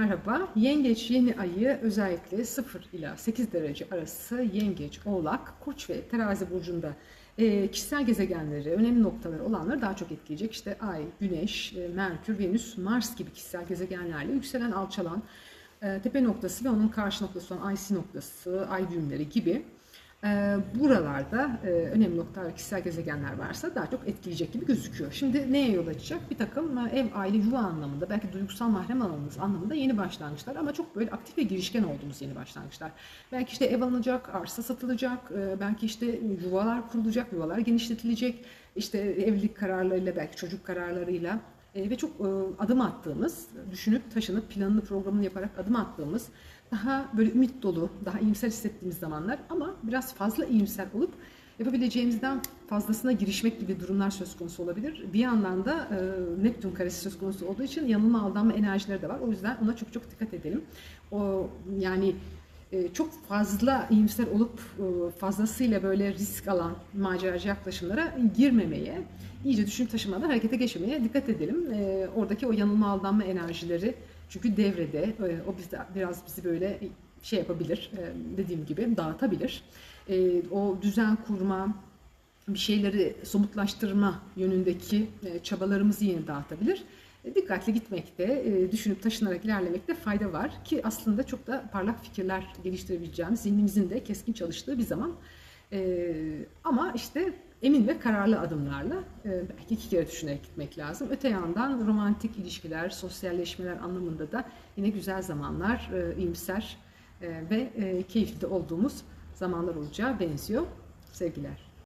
Merhaba. Yengeç yeni ayı özellikle 0 ila 8 derece arası Yengeç, Oğlak, Koç ve Terazi burcunda e, kişisel gezegenleri, önemli noktaları olanları daha çok etkileyecek. İşte Ay, Güneş, e, Merkür, Venüs, Mars gibi kişisel gezegenlerle yükselen, alçalan, e, tepe noktası ve onun karşı noktası olan IC noktası, ay düğümleri gibi buralarda e, önemli noktalar, kişisel gezegenler varsa daha çok etkileyecek gibi gözüküyor. Şimdi neye yol açacak? Bir takım e, ev, aile, yuva anlamında, belki duygusal mahrem alanımız anlamında yeni başlangıçlar ama çok böyle aktif ve girişken olduğumuz yeni başlangıçlar. Belki işte ev alınacak, arsa satılacak, e, belki işte yuvalar kurulacak, yuvalar genişletilecek, işte evlilik kararlarıyla, belki çocuk kararlarıyla ve çok e, adım attığımız, düşünüp taşınıp planını programını yaparak adım attığımız daha böyle ümit dolu, daha iyimser hissettiğimiz zamanlar ama biraz fazla iyimser olup yapabileceğimizden fazlasına girişmek gibi durumlar söz konusu olabilir. Bir yandan da e, Neptün karesi söz konusu olduğu için yanılma aldanma enerjileri de var. O yüzden ona çok çok dikkat edelim. O yani çok fazla iyimser olup e, fazlasıyla böyle risk alan maceracı yaklaşımlara girmemeye, iyice düşünüp taşımadan harekete geçmemeye dikkat edelim. E, oradaki o yanılma aldanma enerjileri çünkü devrede e, o bizde biraz bizi böyle şey yapabilir, e, dediğim gibi dağıtabilir. E, o düzen kurma, bir şeyleri somutlaştırma yönündeki e, çabalarımızı yine dağıtabilir. Dikkatli gitmekte, e, düşünüp taşınarak ilerlemekte fayda var ki aslında çok da parlak fikirler geliştirebileceğimiz, zihnimizin de keskin çalıştığı bir zaman. E, Ama işte emin ve kararlı adımlarla e, belki iki kere düşünerek gitmek lazım. Öte yandan romantik ilişkiler, sosyalleşmeler anlamında da yine güzel zamanlar, iyimser ve keyifli olduğumuz zamanlar olacağı benziyor. Sevgiler.